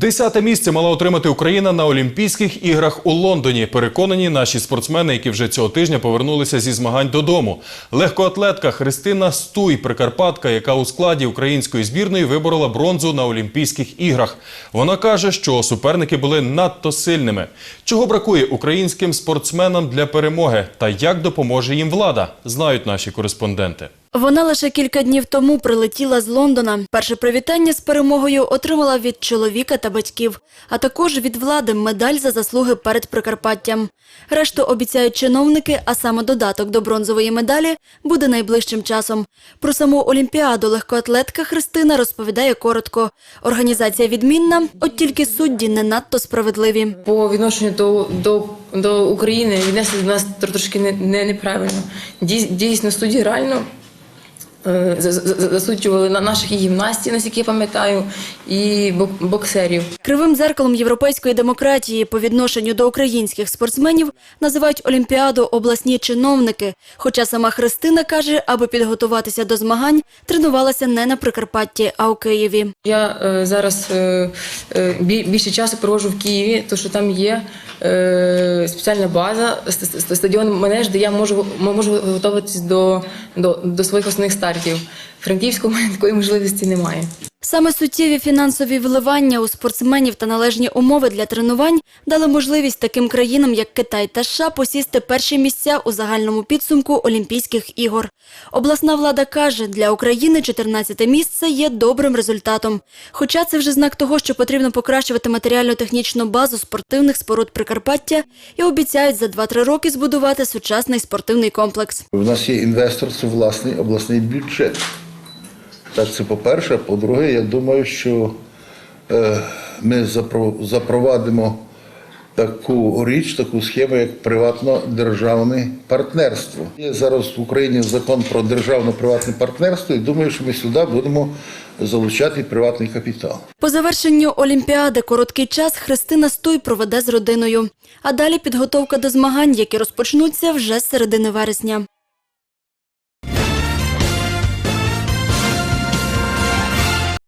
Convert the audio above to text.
Десяте місце мала отримати Україна на Олімпійських іграх у Лондоні. Переконані наші спортсмени, які вже цього тижня повернулися зі змагань додому. Легкоатлетка Христина Стуй, прикарпатка, яка у складі української збірної виборола бронзу на Олімпійських іграх. Вона каже, що суперники були надто сильними. Чого бракує українським спортсменам для перемоги та як допоможе їм влада, знають наші кореспонденти. Вона лише кілька днів тому прилетіла з Лондона. Перше привітання з перемогою отримала від чоловіка та батьків, а також від влади медаль за заслуги перед Прикарпаттям. Решту обіцяють чиновники, а саме додаток до бронзової медалі буде найближчим часом. Про саму олімпіаду легкоатлетка Христина розповідає коротко. Організація відмінна, от тільки судді не надто справедливі. по відношенню до, до, до України віднесли до нас трошки не, не, неправильно. Дій- Дійсно, судді реально засуджували на наших гімнастів, наскільки я пам'ятаю, і бок- боксерів. Кривим дзеркалом європейської демократії по відношенню до українських спортсменів називають Олімпіаду обласні чиновники. Хоча сама Христина каже, аби підготуватися до змагань, тренувалася не на Прикарпатті, а у Києві. Я е, зараз е, е, більше часу проводжу в Києві, тому що там є е, спеціальна база, ст- ст- стадіон Манеж, де я можу, можу готуватись до, до, до своїх основних стартів. В Франківську такої можливості немає. Саме суттєві фінансові вливання у спортсменів та належні умови для тренувань дали можливість таким країнам, як Китай та США, посісти перші місця у загальному підсумку Олімпійських ігор. Обласна влада каже, для України 14 місце є добрим результатом. Хоча це вже знак того, що потрібно покращувати матеріально-технічну базу спортивних споруд Прикарпаття і обіцяють за 2-3 роки збудувати сучасний спортивний комплекс. У нас є інвестор, це власний обласний бюджет. Так, це по-перше. По-друге, я думаю, що е, ми запровадимо таку річ, таку схему, як приватно-державне партнерство. Є зараз в Україні закон про державно-приватне партнерство, і думаю, що ми сюди будемо залучати приватний капітал. По завершенню Олімпіади короткий час Христина Стуй проведе з родиною. А далі підготовка до змагань, які розпочнуться вже з середини вересня.